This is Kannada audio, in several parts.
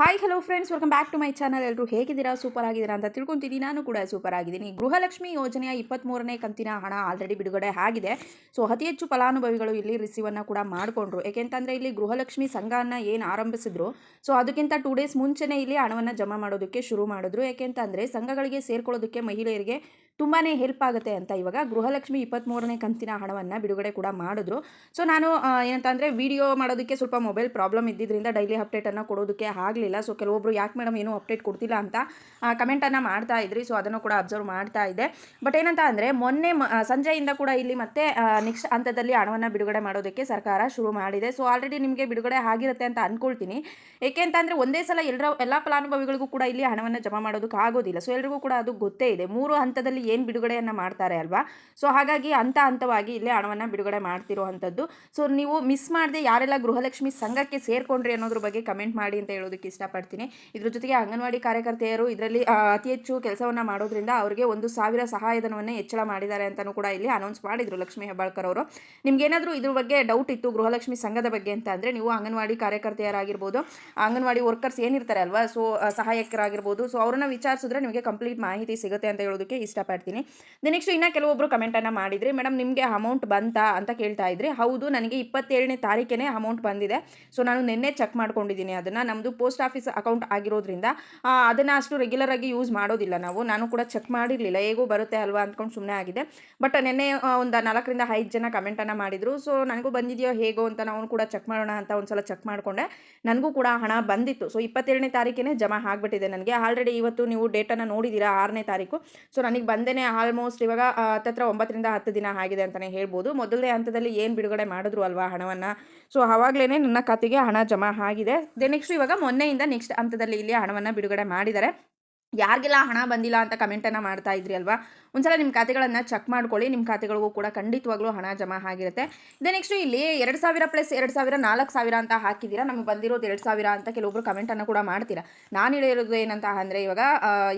Hi hello friends welcome back to my channel ಎಲ್ಲರೂ ಹೇಗಿದ್ದೀರಾ? ಸೂಪರ್ ಆಗಿದ್ದೀರಾ ಅಂತ ತಿಳ್ಕೊಂತೀನಿ. ನಾನು ಕೂಡ ಸೂಪರ್ ಆಗಿದ್ದೀನಿ. ಗೃಹಲಕ್ಷ್ಮಿ ಯೋಜನೆಯ ಇಪ್ಪತ್ತ್ಮೂರನೇ ಕಂತಿನ ಹಣ ಆಲ್ರೆಡಿ ಬಿಡುಗಡೆ ಆಗಿದೆ. ಸೊ ಅತಿ ಹೆಚ್ಚು ಫಲಾನುಭವಿಗಳು ಇಲ್ಲಿ ರಿಸೀವನ್ನು ಕೂಡ ಮಾಡಿಕೊಂಡ್ರು. ಏಕೆಂತಂದರೆ ಇಲ್ಲಿ ಗೃಹಲಕ್ಷ್ಮಿ ಸಂಘವನ್ನು ಏನು ಆರಂಭಿಸಿದ್ರು? ಸೊ ಅದಕ್ಕಿಂತ ಟೂ ಡೇಸ್ ಮುಂಚೆನೇ ಇಲ್ಲಿ ಹಣವನ್ನು ಜಮಾ ಮಾಡೋದಕ್ಕೆ ಶುರು ಮಾಡಿದ್ರು. ಏಕೆಂತಂದರೆ ಸಂಘಗಳಿಗೆ ಸೇರ್ಕೊಳ್ಳೋದಕ್ಕೆ ಮಹಿಳೆಯರಿಗೆ ತುಂಬಾ ಹೆಲ್ಪ್ ಆಗುತ್ತೆ ಅಂತ ಇವಾಗ ಗೃಹಲಕ್ಷ್ಮಿ ಇಪ್ಪತ್ತ್ಮೂರನೇ ಕಂತಿನ ಹಣವನ್ನು ಬಿಡುಗಡೆ ಕೂಡ ಮಾಡಿದ್ರು. ಸೊ ನಾನು ಏನಂತಂದರೆ ವಿಡಿಯೋ ಮಾಡೋದಕ್ಕೆ ಸ್ವಲ್ಪ ಮೊಬೈಲ್ ಪ್ರಾಬ್ಲಮ್ ಇದ್ದಿದ್ದರಿಂದ ಡೈಲಿ ಅಪ್ಡೇಟನ್ನು ಕೊಡೋದಕ್ಕೆ ಆಗಲಿಲ್ಲ. ಸೊ ಕೆಲವೊಬ್ರು, ಯಾಕೆ ಮೇಡಮ್ ಏನೂ ಅಪ್ಡೇಟ್ ಕೊಡ್ತಿಲ್ಲ ಅಂತ ಕಮೆಂಟನ್ನು ಮಾಡ್ತಾ ಇದ್ರಿ. ಸೊ ಅದನ್ನು ಕೂಡ ಅಬ್ಸರ್ವ್ ಮಾಡ್ತಾ ಇದೆ ಬಟ್ ಏನಂತ ಅಂದರೆ, ಮೊನ್ನೆ ಸಂಜೆಯಿಂದ ಕೂಡ ಇಲ್ಲಿ ಮತ್ತೆ ನೆಕ್ಸ್ಟ್ ಹಂತದಲ್ಲಿ ಹಣವನ್ನು ಬಿಡುಗಡೆ ಮಾಡೋದಕ್ಕೆ ಸರ್ಕಾರ ಶುರು ಮಾಡಿದೆ. ಸೊ ಆಲ್ರೆಡಿ ನಿಮಗೆ ಬಿಡುಗಡೆ ಆಗಿರುತ್ತೆ ಅಂತ ಅಂದ್ಕೊಳ್ತೀನಿ ಏಕೆ ಅಂತಂದರೆ ಒಂದೇ ಸಲ ಎಲ್ಲರ ಎಲ್ಲ ಫಲಾನುಭವಿಗಳಿಗೂ ಕೂಡ ಇಲ್ಲಿ ಹಣವನ್ನು ಜಮಾ ಮಾಡೋದಕ್ಕೆ ಆಗೋದಿಲ್ಲ. ಸೊ ಎಲ್ರಿಗೂ ಕೂಡ ಅದು ಗೊತ್ತೇ ಇದೆ. ಮೂರು ಹಂತದಲ್ಲಿ ಏನು ಬಿಡುಗಡೆಯನ್ನು ಮಾಡ್ತಾರೆ ಅಲ್ವಾ? ಸೊ ಹಾಗಾಗಿ ಹಂತ ಹಂತವಾಗಿ ಇಲ್ಲೇ ಹಣವನ್ನು ಬಿಡುಗಡೆ ಮಾಡ್ತಿರುವಂಥದ್ದು. ಸೊ ನೀವು ಮಿಸ್ ಮಾಡದೆ ಯಾರೆಲ್ಲ ಗೃಹಲಕ್ಷ್ಮಿ ಸಂಘಕ್ಕೆ ಸೇರ್ಕೊಂಡ್ರಿ ಅನ್ನೋದ್ರ ಬಗ್ಗೆ ಕಮೆಂಟ್ ಮಾಡಿ ಅಂತ ಹೇಳೋದಕ್ಕೆ ಇಷ್ಟಪಡ್ತೀನಿ. ಇದ್ರ ಜೊತೆಗೆ ಅಂಗನವಾಡಿ ಕಾರ್ಯಕರ್ತೆಯರು ಇದರಲ್ಲಿ ಅತಿ ಹೆಚ್ಚು ಕೆಲಸವನ್ನು ಮಾಡೋದ್ರಿಂದ ಅವರಿಗೆ ಒಂದು ಸಾವಿರ ಸಹಾಯಧನವನ್ನು ಹೆಚ್ಚಳ ಮಾಡಿದ್ದಾರೆ ಅಂತಲೂ ಕೂಡ ಇಲ್ಲಿ ಅನೌನ್ಸ್ ಮಾಡಿದರು ಲಕ್ಷ್ಮೀ ಹೆಬ್ಬಾಳ್ಕರ್ ಅವರು. ನಿಮ್ಗೇನಾದರೂ ಇದ್ರ ಬಗ್ಗೆ ಡೌಟ್ ಇತ್ತು ಗೃಹಲಕ್ಷ್ಮಿ ಸಂಘದ ಬಗ್ಗೆ ಅಂತ ಅಂದರೆ ನೀವು ಅಂಗನವಾಡಿ ಕಾರ್ಯಕರ್ತೆಯರಾಗಿರ್ಬೋದು, ಅಂಗನವಾಡಿ ವರ್ಕರ್ಸ್ ಏನಿರ್ತಾರೆ ಅಲ್ವಾ ಸೊ ಸಹಾಯಕರಾಗಿರ್ಬೋದು ಸೊ ಅವ್ರನ್ನ ವಿಚಾರಿಸಿದ್ರೆ ನಿಮಗೆ ಕಂಪ್ಲೀಟ್ ಮಾಹಿತಿ ಸಿಗುತ್ತೆ ಅಂತ ಹೇಳೋದಕ್ಕೆ ಇಷ್ಟಪಡ್ತೀನಿ. ನೆಕ್ಸ್ಟ್ ಇನ್ನೂ ಕೆಲವೊಬ್ಬರು ಕಮೆಂಟನ್ನು ಮಾಡಿದ್ರಿ ಮೇಡಮ್ ನಿಮಗೆ ಅಮೌಂಟ್ ಬಂತಾ? ಅಂತ ಕೇಳ್ತಾ ಇದ್ರಿ, ಹೌದು, ನನಗೆ ಇಪ್ಪತ್ತೇಳನೇ ತಾರೀಕೇನೆ ಅಮೌಂಟ್ ಬಂದಿದೆ. ಸೊ ನಾನು ನಿನ್ನೆ ಚೆಕ್ ಮಾಡ್ಕೊಂಡಿದ್ದೀನಿ ಅದನ್ನು. ನಮ್ಮದು ಪೋಸ್ಟ್ ಆಫೀಸ್ ಅಕೌಂಟ್ ಆಗಿರೋದ್ರಿಂದ ಅದನ್ನು ಅಷ್ಟು ರೆಗ್ಯುಲರ್ ಆಗಿ ಯೂಸ್ ಮಾಡೋದಿಲ್ಲ ನಾವು. ನಾನು ಕೂಡ ಚೆಕ್ ಮಾಡಿರಲಿಲ್ಲ, ಹೇಗೂ ಬರುತ್ತೆ ಅಲ್ವಾ ಅಂದ್ಕೊಂಡು ಸುಮ್ಮನೆ ಆಗಿದೆ ಬಟ್ ನಿನ್ನೆ ಒಂದು ನಾಲ್ಕರಿಂದ ಐದು ಜನ ಕಮೆಂಟನ್ನು ಮಾಡಿದರು. ಸೊ ನನಗೂ ಬಂದಿದೆಯೋ ಹೇಗೋ ಅಂತ ನಾವು ಕೂಡ ಚೆಕ್ ಮಾಡೋಣ ಅಂತ ಒಂದು ಸಲ ಚೆಕ್ ಮಾಡಿಕೊಂಡೆ. ನನಗೂ ಕೂಡ ಹಣ ಬಂದಿತ್ತು. ಸೊ ಇಪ್ಪತ್ತೇಳನೇ ತಾರೀಕಿನೇ ಜಮಾ ಆಗಿಬಿಟ್ಟಿದೆ ನನಗೆ. ಆಲ್ರೆಡಿ ಇವತ್ತು ನೀವು ಡೇಟನ್ನು ನೋಡಿದ್ದೀರಾ ಆರನೇ ತಾರೀಕು. ಸೊ ನನಗೆ ಬಂದೇನೆ ಆಲ್ಮೋಸ್ಟ್ ಇವಾಗ ಹತ್ತತ್ರ ಒಂಬತ್ತರಿಂದ ಹತ್ತು ದಿನ ಆಗಿದೆ ಅಂತಲೇ ಹೇಳ್ಬೋದು. ಮೊದಲನೇ ಹಂತದಲ್ಲಿ ಏನು ಬಿಡುಗಡೆ ಮಾಡಿದ್ರು ಅಲ್ವಾ ಹಣವನ್ನು? ಸೊ ಆವಾಗಲೇ ನನ್ನ ಖಾತೆಗೆ ಹಣ ಜಮಾ ಆಗಿದೆ. ದೆ ನೆಕ್ಸ್ಟ್ ಇವಾಗ ಮೊನ್ನೆಯಿಂದ ನೆಕ್ಸ್ಟ್ ಹಂತದಲ್ಲಿ ಇಲ್ಲಿ ಹಣವನ್ನು ಬಿಡುಗಡೆ ಮಾಡಿದ್ದಾರೆ. ಯಾರಿಗೆಲ್ಲ ಹಣ ಬಂದಿಲ್ಲ ಅಂತ ಕಮೆಂಟನ್ನು ಮಾಡ್ತಾ ಇದ್ರಿ ಅಲ್ವಾ? ಒಂದ್ಸಲ ನಿಮ್ಮ ಖಾತೆಗಳನ್ನು ಚೆಕ್ ಮಾಡ್ಕೊಳ್ಳಿ. ನಿಮ್ಮ ಖಾತೆಗಳಿಗೂ ಕೂಡ ಖಂಡಿತವಾಗ್ಲೂ ಹಣ ಜಮಾ ಆಗಿರುತ್ತೆ. ಇದೇ ನೆಕ್ಸ್ಟ್ ಇಲ್ಲಿ ಎರಡು ಸಾವಿರ ಪ್ಲಸ್ ಎರಡು ಸಾವಿರ, ನಾಲ್ಕು ಸಾವಿರ ಅಂತ ಹಾಕಿದ್ದೀರಾ? ನಮಗೆ ಬಂದಿರೋದು ಎರಡು ಸಾವಿರ ಅಂತ ಕೆಲವೊಬ್ರು ಕಮೆಂಟನ್ನು ಕೂಡ ಮಾಡ್ತೀರಾ? ನಾನು ಹೇಳಿರೋದು ಏನಂತ ಅಂದರೆ ಇವಾಗ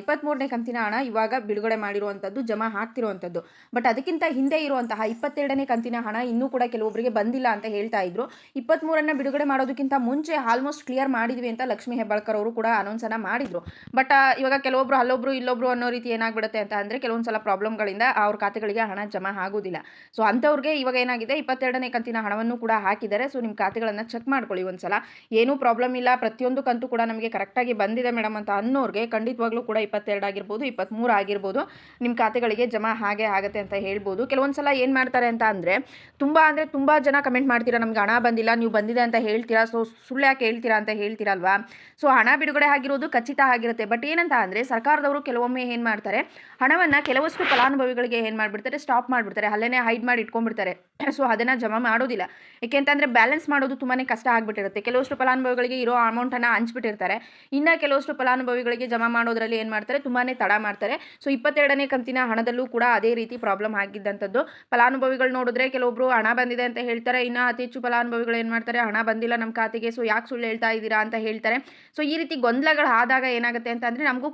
ಇಪ್ಪತ್ತ್ಮೂರನೇ ಕಂತಿನ ಹಣ ಇವಾಗ ಬಿಡುಗಡೆ ಮಾಡಿರುವಂಥದ್ದು ಜಮಾ ಆಗ್ತಿರುವಂಥದ್ದು ಬಟ್ ಅದಕ್ಕಿಂತ ಹಿಂದೆ ಇರುವಂತಹ ಇಪ್ಪತ್ತೆರಡನೇ ಕಂತಿನ ಹಣ ಇನ್ನೂ ಕೂಡ ಕೆಲವೊಬ್ಬರಿಗೆ ಬಂದಿಲ್ಲ ಅಂತ ಹೇಳ್ತಾ ಇದ್ರು. ಇಪ್ಪತ್ತ್ಮೂರನ್ನು ಬಿಡುಗಡೆ ಮಾಡೋದಕ್ಕಿಂತ ಮುಂಚೆ ಆಲ್ಮೋಸ್ಟ್ ಕ್ಲಿಯರ್ ಮಾಡಿದ್ವಿ ಅಂತ ಲಕ್ಷ್ಮೀ ಹೆಬ್ಬಾಳ್ಕರ್ ಅವರು ಕೂಡ ಅನೌನ್ಸನ್ನು ಮಾಡಿದ್ರು. ಬಟ್ ಇವಾಗ ಕೆಲವೊಬ್ರು ಅಲ್ಲೊಬ್ರು ಇಲ್ಲೊಬ್ರು ಅನ್ನೋ ರೀತಿ ಏನಾಗ್ಬಿಡುತ್ತೆ ಅಂತ ಅಂದರೆ ಕೆಲವೊಂದು ಸಲ ಪ್ರಾಬ್ಲಮ್ಗಳಿಂದ ಅವ್ರ ಖಾತೆಗಳಿಗೆ ಹಣ ಜಮಾ ಆಗೋದಿಲ್ಲ. ಸೊ ಅಂಥವ್ರಿಗೆ ಇವಾಗ ಏನಾಗಿದೆ? ಇಪ್ಪತ್ತೆರಡನೇ ಕಂತಿನ ಹಣವನ್ನು ಕೂಡ ಹಾಕಿದ್ದಾರೆ. ಸೊ ನಿಮ್ಮ ಖಾತೆಗಳನ್ನು ಚೆಕ್ ಮಾಡ್ಕೊಳ್ಳಿ ಒಂದ್ಸಲ. ಏನೂ ಪ್ರಾಬ್ಲಮ್ ಇಲ್ಲ. ಪ್ರತಿಯೊಂದು ಕಂತು ಕೂಡ ನಮಗೆ ಕರೆಕ್ಟಾಗಿ ಬಂದಿದೆ ಮೇಡಮ್ ಅಂತ ಅನ್ನೋರಿಗೆ ಖಂಡಿತವಾಗ್ಲೂ ಕೂಡ ಇಪ್ಪತ್ತೆರಡು ಆಗಿರ್ಬೋದು ಇಪ್ಪತ್ತ್ಮೂರು ಆಗಿರ್ಬೋದು ನಿಮ್ಮ ಖಾತೆಗಳಿಗೆ ಜಮಾ ಹಾಗೆ ಆಗುತ್ತೆ ಅಂತ ಹೇಳ್ಬೋದು. ಕೆಲವೊಂದು ಸಲ ಏನು ಮಾಡ್ತಾರೆ ಅಂತ ಅಂದರೆ ತುಂಬ ಅಂದರೆ ತುಂಬ ಜನ ಕಮೆಂಟ್ ಮಾಡ್ತೀರಾ, ನಮ್ಗೆ ಹಣ ಬಂದಿಲ್ಲ, ನೀವು ಬಂದಿದೆ ಅಂತ ಹೇಳ್ತೀರಾ? ಸೊ ಸುಳ್ಳು ಯಾಕೆ ಹೇಳ್ತೀರಾ ಅಂತ ಹೇಳ್ತೀರಲ್ವಾ? ಸೊ ಹಣ ಬಿಡುಗಡೆ ಆಗಿರೋದು ಖಚಿತ ಆಗಿರುತ್ತೆ. ಬಟ್ ಏನಂತ ಅಂದರೆ ಸರ್ಕಾರದವರು ಕೆಲವೊಮ್ಮೆ ಏನು ಮಾಡ್ತಾರೆ, ಹಣವನ್ನು ಕೆಲವಷ್ಟು ಫಲಾನುಭವಿಗಳಿಗೆ ಏನು ಮಾಡಿಬಿಡ್ತಾರೆ ಸ್ಟಾಪ್ ಮಾಡಿಬಿಡ್ತಾರೆ. ಅಲ್ಲೇ ಹೈಡ್ ಮಾಡಿ ಇಟ್ಕೊಂಡ್ಬಿಡ್ತಾರೆ. ಸೊ ಅದನ್ನು ಜಮಾ ಮಾಡೋದಿಲ್ಲ. ಏಕೆಂತಂದರೆ ಬ್ಯಾಲೆನ್ಸ್ ಮಾಡೋದು ತುಂಬಾ ಕಷ್ಟ ಆಗಿಬಿಟ್ಟಿರುತ್ತೆ. ಕೆಲವಷ್ಟು ಫಲಾನುಭವಿಗಳಿಗೆ ಇರೋ ಅಮೌಂಟನ್ನು ಹಂಚ್ಬಿಟ್ಟಿರ್ತಾರೆ. ಇನ್ನು ಕೆಲವಷ್ಟು ಫಲಾನುಭವಿಗಳಿಗೆ ಜಮಾ ಮಾಡೋದ್ರಲ್ಲಿ ಏನು ಮಾಡ್ತಾರೆ ತುಂಬಾ ತಡ ಮಾಡ್ತಾರೆ. ಸೊ ಇಪ್ಪತ್ತೆರಡನೇ ಕಂತಿನ ಹಣದಲ್ಲೂ ಕೂಡ ಅದೇ ರೀತಿ ಪ್ರಾಬ್ಲಮ್ ಆಗಿದ್ದಂಥದ್ದು. ಫಲಾನುಭವಿಗಳು ನೋಡಿದ್ರೆ ಕೆಲವೊಬ್ರು ಹಣ ಬಂದಿದೆ ಅಂತ ಹೇಳ್ತಾರೆ, ಇನ್ನು ಅತಿ ಹೆಚ್ಚು ಫಲಾನುಭವಿಗಳು ಏನು ಮಾಡ್ತಾರೆ, ಹಣ ಬಂದಿಲ್ಲ ನಮ್ಮ ಖಾತೆಗೆ ಸೊ ಯಾಕೆ ಸುಳ್ಳು ಹೇಳ್ತಾ ಇದ್ದೀರಾ ಅಂತ ಹೇಳ್ತಾರೆ. ಸೊ ಈ ರೀತಿ ಗೊಂದಲಗಳು ಆದಾಗ ಏನಾಗುತ್ತೆ ಅಂತ ಅಂದರೆ ನಮಗೂ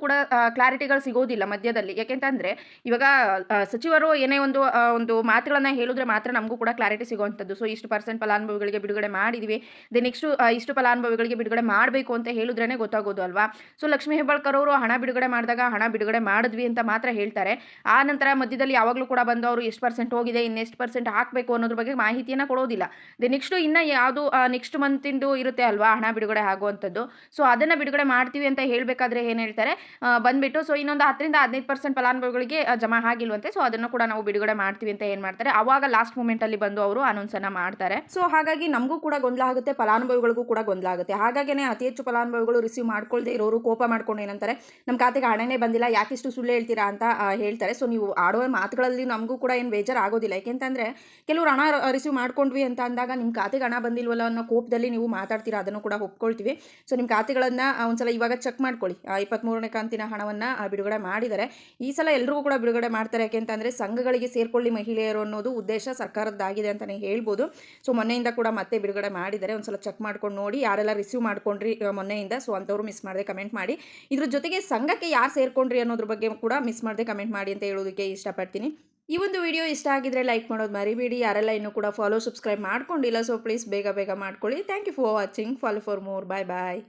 ಕ್ಲಾರಿಟಿಗಳು ಸಿಗೋದಿಲ್ಲ ಮಧ್ಯದಲ್ಲಿ. ಯಾಕೆಂತಂದ್ರೆ, ಇವಾಗ ಸಚಿವರು ಏನೇ ಒಂದು ಒಂದು ಮಾತುಗಳನ್ನು ಹೇಳಿದ್ರೆ ಮಾತ್ರ ನಮಗೂ ಕೂಡ ಕ್ಲಾರಿಟಿ ಸಿಗುವಂಥದ್ದು. ಸೊ ಇಷ್ಟು ಪರ್ಸೆಂಟ್ ಫಲಾನುಭವಿಗಳಿಗೆ ಬಿಡುಗಡೆ ಮಾಡಿದ್ವಿ. ದೆ ನೆಕ್ಸ್ಟು ಇಷ್ಟು ಫಲಾನುಭವಿಗಳಿಗೆ ಬಿಡುಗಡೆ ಮಾಡಬೇಕು ಅಂತ ಹೇಳಿದ್ರೇ ಗೊತ್ತಾಗೋದು ಅಲ್ವಾ? ಸೊ ಲಕ್ಷ್ಮೀ ಹೆಬ್ಬಾಳ್ಕರ್ ಅವರು ಹಣ ಬಿಡುಗಡೆ ಮಾಡಿದಾಗ ಹಣ ಬಿಡುಗಡೆ ಮಾಡಿದ್ವಿ ಅಂತ ಮಾತ್ರ ಹೇಳ್ತಾರೆ. ಆ ನಂತರ ಮಧ್ಯದಲ್ಲಿ ಯಾವಾಗಲೂ ಕೂಡ ಬಂದು ಅವರು ಎಷ್ಟು ಪರ್ಸೆಂಟ್ ಹೋಗಿದೆ, ಇನ್ನೆಷ್ಟು ಪರ್ಸೆಂಟ್ ಹಾಕಬೇಕು ಅನ್ನೋದ್ರ ಬಗ್ಗೆ ಮಾಹಿತಿಯನ್ನು ಕೊಡೋದಿಲ್ಲ. ದೆ ನೆಕ್ಸ್ಟು ಇನ್ನು ಯಾವುದು ನೆಕ್ಸ್ಟ್ ಮಂತಿಂದು ಇರುತ್ತೆ ಅಲ್ವಾ ಹಣ ಬಿಡುಗಡೆ ಆಗುವಂಥದ್ದು? ಸೊ ಅದನ್ನು ಬಿಡುಗಡೆ ಮಾಡ್ತೀವಿ ಅಂತ ಹೇಳಬೇಕಾದ್ರೆ ಏನು ಹೇಳ್ತಾರೆ? ಬಂದ್ಬಿಟ್ಟು. ಸೊ ಇನ್ನೊಂದು ಹತ್ತರಿಂದ ಹದಿನೈದು ಪರ್ಸೆಂಟ್ ಫಲಾನುಭವಿಗಳಿಗೆ ಜಮಾ ಆಗಿಲ್ವಂತೆ. ಸೊ ಅದನ್ನು ಕೂಡ ನಾವು ಬಿಡುಗಡೆ ಮಾಡ್ತೀವಿ ಅಂತ ಏನು ಮಾಡ್ತಾರೆ. ಅವಾಗ ಲಾಸ್ಟ್ ಮೂಮೆಂಟಲ್ಲಿ ಬಂದು ಅವರು ಅನೌನ್ಸನ್ನು ಮಾಡ್ತಾರೆ. ಸೊ ಹಾಗಾಗಿ ನಮಗೂ ಕೂಡ ಗೊಂದಲ ಆಗುತ್ತೆ, ಫಲಾನುಭವಿಗಳಿಗೂ ಕೂಡ ಗೊಂದಲ ಆಗುತ್ತೆ. ಹಾಗಾಗಿನೇ ಅತಿ ಹೆಚ್ಚು ಫಲಾನುಭವಿಗಳು ರಿಸೀವ್ ಮಾಡ್ಕೊಳ್ದೆ ಇರೋರು ಕೋಪ ಮಾಡ್ಕೊಂಡು ಏನಂತಾರೆ ನಮ್ಮ ಖಾತೆಗೆ ಹಣನೇ ಬಂದಿಲ್ಲ, ಯಾಕಿಷ್ಟು ಸುಳ್ಳು ಹೇಳ್ತೀರಾ ಅಂತ ಹೇಳ್ತಾರೆ. ಸೊ ನೀವು ಆಡೋ ಮಾತುಗಳಲ್ಲಿ ನಮಗೂ ಕೂಡ ಏನು ಬೇಜಾರು ಆಗೋದಿಲ್ಲ ಯಾಕೆಂತಂದರೆ, ಕೆಲವರು ಹಣ ರಿಸೀವ್ ಮಾಡ್ಕೊಂಡ್ವಿ ಅಂತ ಅಂದಾಗ ನಿಮ್ಮ ಖಾತೆಗೆ ಹಣ ಬಂದಿಲ್ವಲ್ಲ ಅನ್ನೋ ಕೋಪದಲ್ಲಿ ನೀವು ಮಾತಾಡ್ತೀರಾ, ಅದನ್ನು ಕೂಡ ಒಪ್ಕೊಳ್ತೀವಿ. ಸೊ ನಿಮ್ಮ ಖಾತೆಗಳನ್ನು ಒಂದ್ಸಲ ಇವಾಗ ಚೆಕ್ ಮಾಡ್ಕೊಳ್ಳಿ. ಇಪ್ಪತ್ತ್ಮೂರನೇ ಕಂತಿನ ಹಣವನ್ನು ಬಿಡುಗಡೆ ಮಾಡಿದ್ದಾರೆ ಈ ಸಲ ಎಲ್ರಿಗೂ ಕೂಡ ಬಿಡುಗಡೆ ಮಾಡ್ತಾರೆ. ಯಾಕೆಂತಂದರೆ ಸಂಘಗಳಿಗೆ ಸೇರ್ಕೊಳ್ಳಿ ಮಹಿಳೆಯರು ಅನ್ನೋದು ಉದ್ದೇಶ ಸರ್ಕಾರದ್ದಾಗಿದೆ ಅಂತಲೇ ಹೇಳ್ಬೋದು. ಸೊ ಮೊನ್ನೆಯಿಂದ ಕೂಡ ಮತ್ತೆ ಬಿಡುಗಡೆ ಮಾಡಿದ್ದಾರೆ ಒಂದು ಸಲ ಚೆಕ್ ಮಾಡ್ಕೊಂಡು ನೋಡಿ, ಯಾರೆಲ್ಲ ರಿಸೀವ್ ಮಾಡ್ಕೊಂಡ್ರಿ ಮೊನ್ನೆಯಿಂದ. ಸೊ ಅಂಥವ್ರು ಮಿಸ್ ಮಾಡದೆ ಕಮೆಂಟ್ ಮಾಡಿ. ಇದ್ರ ಜೊತೆಗೆ ಸಂಘಕ್ಕೆ ಯಾರು ಸೇರ್ಕೊಂಡ್ರಿ ಅನ್ನೋದ್ರ ಬಗ್ಗೆ ಕೂಡ ಮಿಸ್ ಮಾಡದೆ ಕಮೆಂಟ್ ಮಾಡಿ ಅಂತ ಹೇಳೋದಕ್ಕೆ ಇಷ್ಟಪಡ್ತೀನಿ. ಈ ಒಂದು ವಿಡಿಯೋ ಇಷ್ಟ ಆಗಿದ್ರೆ ಲೈಕ್ ಮಾಡೋದು ಮರಿಬೇಡಿ. ಯಾರೆಲ್ಲ ಇನ್ನೂ ಕೂಡ ಫಾಲೋ ಸಬ್ಸ್ಕ್ರೈಬ್ ಮಾಡ್ಕೊಂಡಿಲ್ಲ ಸೊ ಪ್ಲೀಸ್ ಬೇಗ ಬೇಗ ಮಾಡ್ಕೊಳ್ಳಿ. Thank you for watching follow for more bye bye